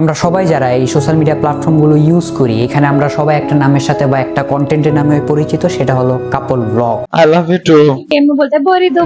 আমরা সবাই যারা এই সোশ্যাল মিডিয়া প্ল্যাটফর্মগুলো ইউজ করি এখানে আমরা সবাই একটা নামের সাথে বা একটা কন্টেন্টের নামে পরিচিত সেটা হলো couple blog. I love you too এমনি বলতে বড়ি দো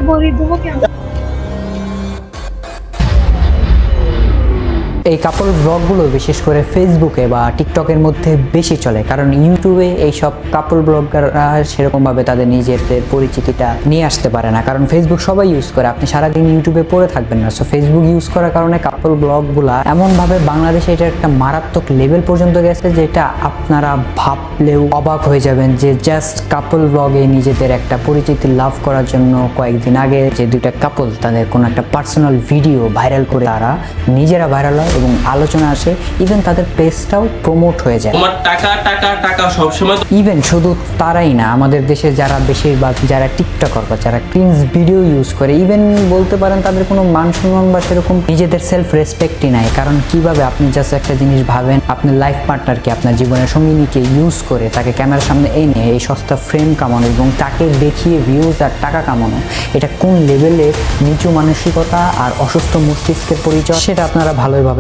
এই কাপল ব্লগগুলো বিশেষ করে ফেসবুকে বা টিকটকের মধ্যে বেশি চলে, কারণ ইউটিউবে এইসব কাপল ব্লগাররা সেরকমভাবে তাদের নিজেদের পরিচিতিটা নিয়ে আসতে পারে না। কারণ ফেসবুক সবাই ইউজ করে, আপনি সারাদিন ইউটিউবে পড়ে থাকবেন না। সো ফেসবুক ইউজ করার কারণে কাপল ব্লগগুলা এমনভাবে বাংলাদেশে এটা একটা মারাত্মক লেভেল পর্যন্ত গেছে যেটা আপনারা ভাবলেও অবাক হয়ে যাবেন যে জাস্ট কাপল ব্লগে নিজেদের একটা পরিচিতি লাভ করার জন্য কয়েকদিন আগে যে দুইটা কাপল তাদের কোনো একটা পার্সোনাল ভিডিও ভাইরাল করে তারা নিজেরা ভাইরাল হয়। এবং আলোচনা আসে ইভেন তাদের পেজটাও প্রমোট হয়ে যায়। তোমার টাকা টাকা টাকা সবসময় ইভেন শুধু তারাই না আমাদের দেশে যারা বেশিরভাগ যারা টিকটকার বা যারা ক্রিন্স ভিডিও ইউজ করে ইভেন বলতে পারেন তাদের কোনো মান সম্মান বা সেরকম নিজেদের সেলফ রেসপেক্টই নাই। কারণ কীভাবে আপনি জাস্ট একটা জিনিস ভাবেন আপনার লাইফ পার্টনারকে আপনার জীবনের সঙ্গিনীকে ইউজ করে তাকে ক্যামেরার সামনে এনে এই সস্তা ফ্রেম কামানো এবং তাকে দেখিয়ে ভিউজ আর টাকা কামানো এটা কোন লেভেলে নিচু মানসিকতা আর অসুস্থ মস্তিষ্কের পরিচয় সেটা আপনারা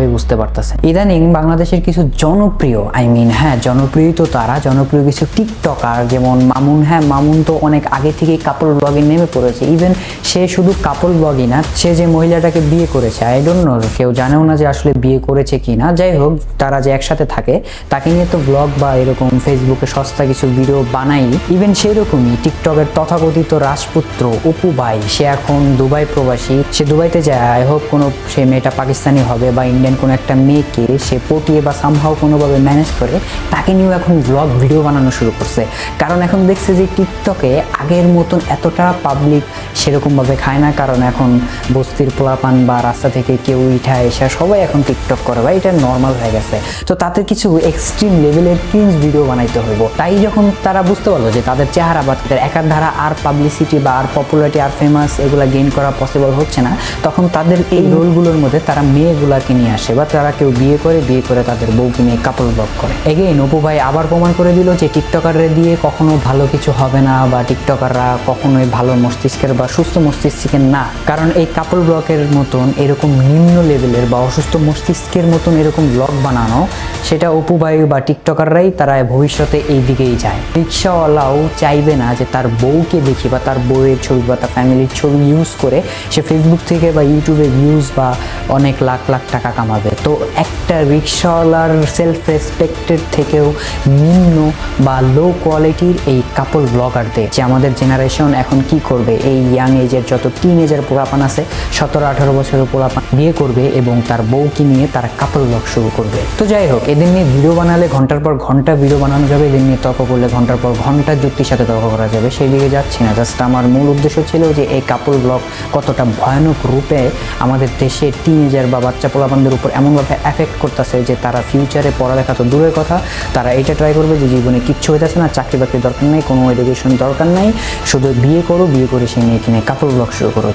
ভালোভাবে বুঝতে পারতেছেন ইদানিং বাংলাদেশের কিছু জনপ্রিয় আই মিন হ্যাঁ জনপ্রিয় তো তারা, জনপ্রিয় কিছু টিকটকার যেমন মামুন হ্যাঁ মামুন তো অনেক আগে থেকেই কাপল ব্লগে নেমে পড়েছে। ইভেন সে শুধু কাপল ব্লগই না, সে যে মহিলাটাকে বিয়ে করেছে আই ডোন্ট নো কেউ জানেও না যে আসলে বিয়ে করেছে কি না। যাই হোক, তারা যে একসাথে থাকে, তাকে নিয়ে তো ব্লগ বা এরকম ফেসবুকে সস্তা কিছু ভিডিও বানাই। ইভেন সেরকমই টিকটকের তথাকথিত রাজপুত্র অপু ভাই, সে এখন দুবাই প্রবাসী। সে দুবাইতে যায় আই হোপ কোনো, সে মেয়েটা পাকিস্তানি হবে বা ইন্ডিয়ান কোনো একটা মেয়েকে সে পটিয়ে বা সামহাও কোনোভাবে ম্যানেজ করে, তাকে নিয়েও এখন ব্লগ ভিডিও বানানো শুরু করছে। কারণ এখন দেখছে যে টিকটকে আগের মতন এতটা পাবলিক সেরকমভাবে খায় না। কারণ এখন বস্তির পোলাপান বা রাস্তা থেকে কেউ ইঠা এসে সবাই এখন টিকটক করে বা এটা নর্মাল হয়ে গেছে। তো তাতে কিছু এক্সট্রিম লেভেলের ক্রিঞ্জ ভিডিও বানাইতে হইব। তাই যখন তারা বুঝতে পারল যে তাদের চেহারা বা তাদের একার ধারা আর পাবলিসিটি বা আর পপুলারিটি আর ফেমাস এগুলা গেইন করা পসিবল হচ্ছে না, তখন তাদের এই রোলগুলোর মধ্যে তারা মেয়েগুলাকে নিয়ে আসে। বা তারা কেউ বিয়ে করে বিয়ে করে তাদের বউকে নিয়ে কাপল ব্লক করে। এগেইন অপু ভাই আবার প্রমাণ করে দিল যে টিকটকাররা দিয়ে কখনো ভালো কিছু হবে না বা টিকটকাররা কখনোই ভালো মস্তিষ্কের বা সুস্থ মস্তিষ্কের না। কারণ এই কাপল ব্লগের মতন এরকম নিম্ন লেভেলের বা অসুস্থ মস্তিষ্কের মতন এরকম ব্লগ বানানো, সেটা অপু ভাই বা টিকটকাররাই তারা ভবিষ্যতে এই দিকেই যায়। রিক্সাওয়ালাও চাইবে না যে তার বউকে দেখি বা তার বউয়ের ছবি বা তার ফ্যামিলির ছবি ইউজ করে সে ফেসবুক থেকে বা ইউটিউবে ভিউজ বা অনেক লাখ লাখ টাকা কামাবে তো একটা রিক্সাওয়ালার সেলফ রেসপেক্টের থেকেও নিম্ন বা লো কোয়ালিটির এই কাপল ব্লগারদের যে আমাদের জেনারেশন এখন কি করবে, এই ইয়াং এজের যত টিন এজের পোলাপান আছে, সতেরো, আঠারো বছরের পোলাপান বিয়ে করবে এবং তার বউকে নিয়ে তারা কাপল ব্লগ শুরু করবে। তো যাই হোক, এদের নিয়ে ভিডিও বানালে ঘণ্টার পর ঘণ্টা ভিডিও বানানো যাবে, এদের নিয়ে তর্ক করলে ঘণ্টার পর ঘণ্টা যুক্তির সাথে তর্ক করা যাবে, সেই দিকে যাচ্ছি না। জাস্ট আমার মূল উদ্দেশ্য ছিল যে এই কাপল ব্লগ কতটা ভয়ানক রূপে আমাদের দেশে টিন টিনেজার বা বাচ্চা পোলাপানদের উপর এমনভাবে অ্যাফেক্ট করতেছে যে তারা ফিউচারে পড়ালেখা তো দূরের কথা, তারা এটা ট্রাই করবে যে জীবনে কিচ্ছু হইতেছে না, চাকরি বাকরি দরকার নেই, কোনো এডুকেশন দরকার নাই, শুধু বিয়ে করো, বিয়ে করে সেই মেয়ে কিনে কাপড় ব্লগ শুরু করো।